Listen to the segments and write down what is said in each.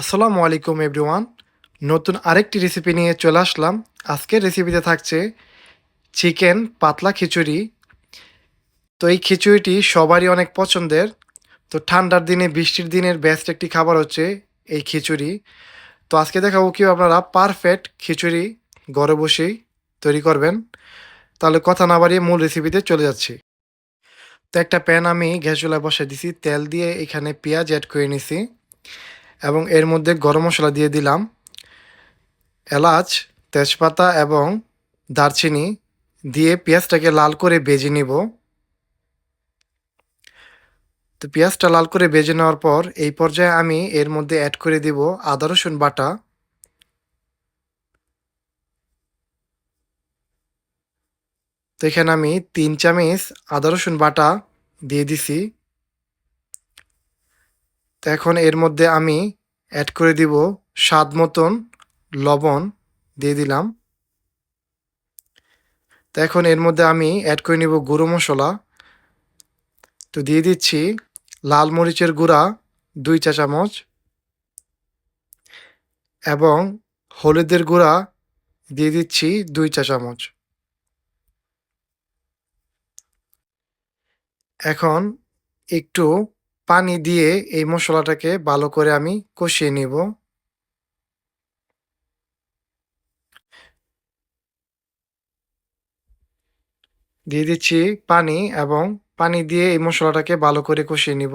আসসালামু আলাইকুম এভরিওয়ান নতুন আরেকটি রেসিপি নিয়ে চলে আসলাম। আজকের রেসিপিতে থাকছে চিকেন পাতলা খিচুড়ি। তো এই খিচুড়িটি সবারই অনেক পছন্দের। তো ঠান্ডার দিনে, বৃষ্টির দিনের বেস্ট একটি খাবার হচ্ছে এই খিচুড়ি। তো আজকে দেখাবো কি আপনারা পারফেক্ট খিচুড়ি ঘরে বসেই তৈরি করবেন। তাহলে কথা না বাড়িয়ে মূল রেসিপিতে চলে যাচ্ছি। তো একটা প্যান আমি গ্যাস চুলায় বসে দিছি। তেল দিয়ে এখানে পেঁয়াজ অ্যাড করে নিছি। এবং এর মধ্যে গরম মশলা দিয়ে দিলাম। এলাচ, তেজপাতা এবং দারচিনি দিয়ে পেঁয়াজটাকে লাল করে বেজে নিব। তো পেঁয়াজটা লাল করে বেজে নেওয়ার পর এই পর্যায়ে আমি এর মধ্যে অ্যাড করে দিব আদা, রসুন বাটা। তো এখানে আমি তিন চামচ আদা, রসুন বাটা দিয়ে দিছি। তো এখন এর মধ্যে আমি অ্যাড করে দিব স্বাদ মতন লবণ দিয়ে দিলাম। তো এখন এর মধ্যে আমি অ্যাড করে নিব গুঁড়ো মশলা। তো দিয়ে দিচ্ছি লাল মরিচের গুঁড়া দুই চা চামচ এবং হলুদের গুঁড়া দিয়ে দিচ্ছি দুই চা চামচ। এখন একটু পানি দিয়ে এই মশলাটাকে ভালো করে আমি কষিয়ে নিব। দিয়ে দিচ্ছি পানি এবং পানি দিয়ে এই মশলাটাকে ভালো করে কষিয়ে নিব।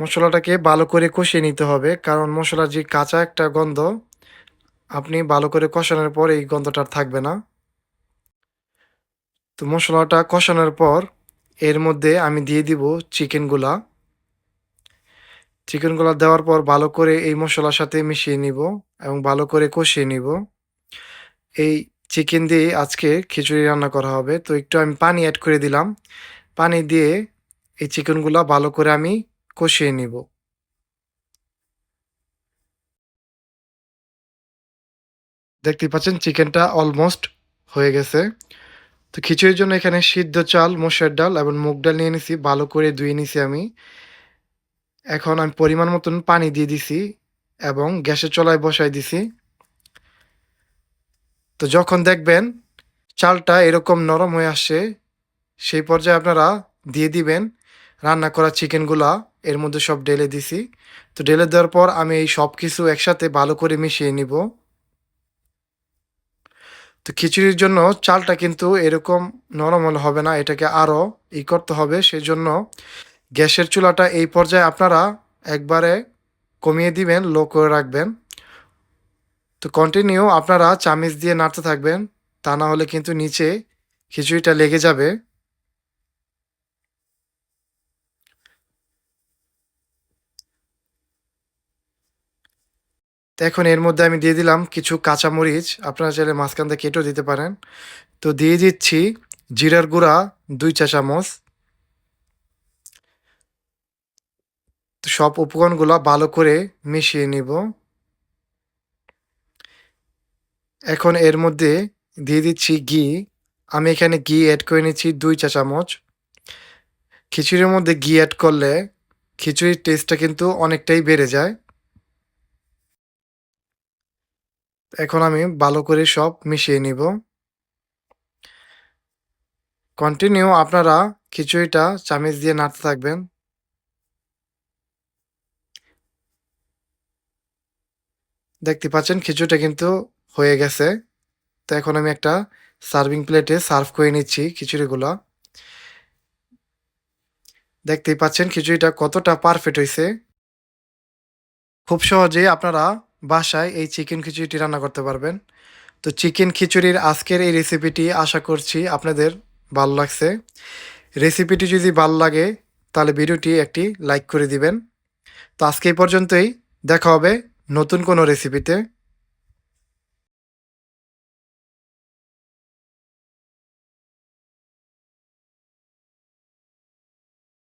মশলাটাকে ভালো করে কষিয়ে নিতে হবে কারণ মশলার যে কাঁচা একটা গন্ধ, আপনি ভালো করে কষানোর পর এই গন্ধটা থাকবে না। তো মশলাটা কষানোর পর এর মধ্যে আমি দিয়ে দিব চিকেনগুলা চিকেনগুলা দেওয়ার পর ভালো করে এই মশলার সাথে মিশিয়ে নিব এবং ভালো করে কষিয়ে নিব। এই চিকেন দিয়ে আজকে খিচুড়ি রান্না করা হবে। তো একটু আমি পানি অ্যাড করে দিলাম। পানি দিয়ে এই চিকেনগুলা ভালো করে আমি কষিয়ে নিব। দেখতে পাচ্ছেন চিকেনটা অলমোস্ট হয়ে গেছে। তো খিচুড়ির জন্য এখানে সিদ্ধ চাল মসুর ডাল এবং মুগ ডাল নিয়ে নিছি। ভালো করে ধুয়ে নিছি আমি। এখন আমি পরিমাণ মতন পানি দিয়ে দিছি এবং গ্যাসের চলায় বসাই দিছি। তো যখন দেখবেন চালটা এরকম নরম হয়ে আসছে, সেই পর্যায়ে আপনারা দিয়ে দিবেন রান্না করা চিকেনগুলা। এর মধ্যে সব ঢেলে দিছি। তো ঢেলে দেওয়ার পর আমি এই সব কিছু একসাথে ভালো করে মিশিয়ে নিব। তো খিচুড়ির জন্য চালটা কিন্তু এরকম নরম হলে হবে না, এটাকে আরও ই করতে হবে। সেই জন্য গ্যাসের চুলাটা এই পর্যায়ে আপনারা একবারে কমিয়ে দিবেন, লো করে রাখবেন। তো কন্টিনিউ আপনারা চামিচ দিয়ে নাড়তে থাকবেন, তা না হলে কিন্তু নিচে খিচুড়িটা লেগে যাবে। এখন এর মধ্যে আমি দিয়ে দিলাম কিছু কাঁচামরিচ। আপনারা চাইলে মাঝখান থেকে কেটেও দিতে পারেন। তো দিয়ে দিচ্ছি জিরার গুঁড়া, দুই চা চামচ সব উপকরণগুলো ভালো করে মিশিয়ে নিব। এখন এর মধ্যে দিয়ে দিচ্ছি ঘি। আমি এখানে ঘি অ্যাড করে নিচ্ছি দুই চা চামচ খিচুড়ির মধ্যে ঘি অ্যাড করলে খিচুড়ির টেস্টটা কিন্তু অনেকটাই বেড়ে যায়। এখন আমি ভালো করে সব মিশিয়ে নিব। কন্টিনিউ আপনারা খিচুড়িটা চামিচ দিয়ে নাড়তে থাকবেন। দেখতে পাচ্ছেন খিচুড়িটা কিন্তু হয়ে গেছে। তো এখন আমি একটা সার্ভিং প্লেটে সার্ভ করে নিচ্ছি খিচুড়িগুলো। দেখতেই পাচ্ছেন, খিচুড়িটা কতটা পারফেক্ট হয়েছে। খুব সহজেই আপনারা বাসায় এই চিকেন খিচুড়িটি রান্না করতে পারবেন। তো চিকেন খিচুড়ির আজকের এই রেসিপিটি আশা করছি আপনাদের ভালো লাগছে। রেসিপিটি যদি ভালো লাগে, তাহলে ভিডিওটি একটি লাইক করে দিবেন। তো আজকে এই পর্যন্তই। দেখা হবে নতুন কোনো রেসিপিতে।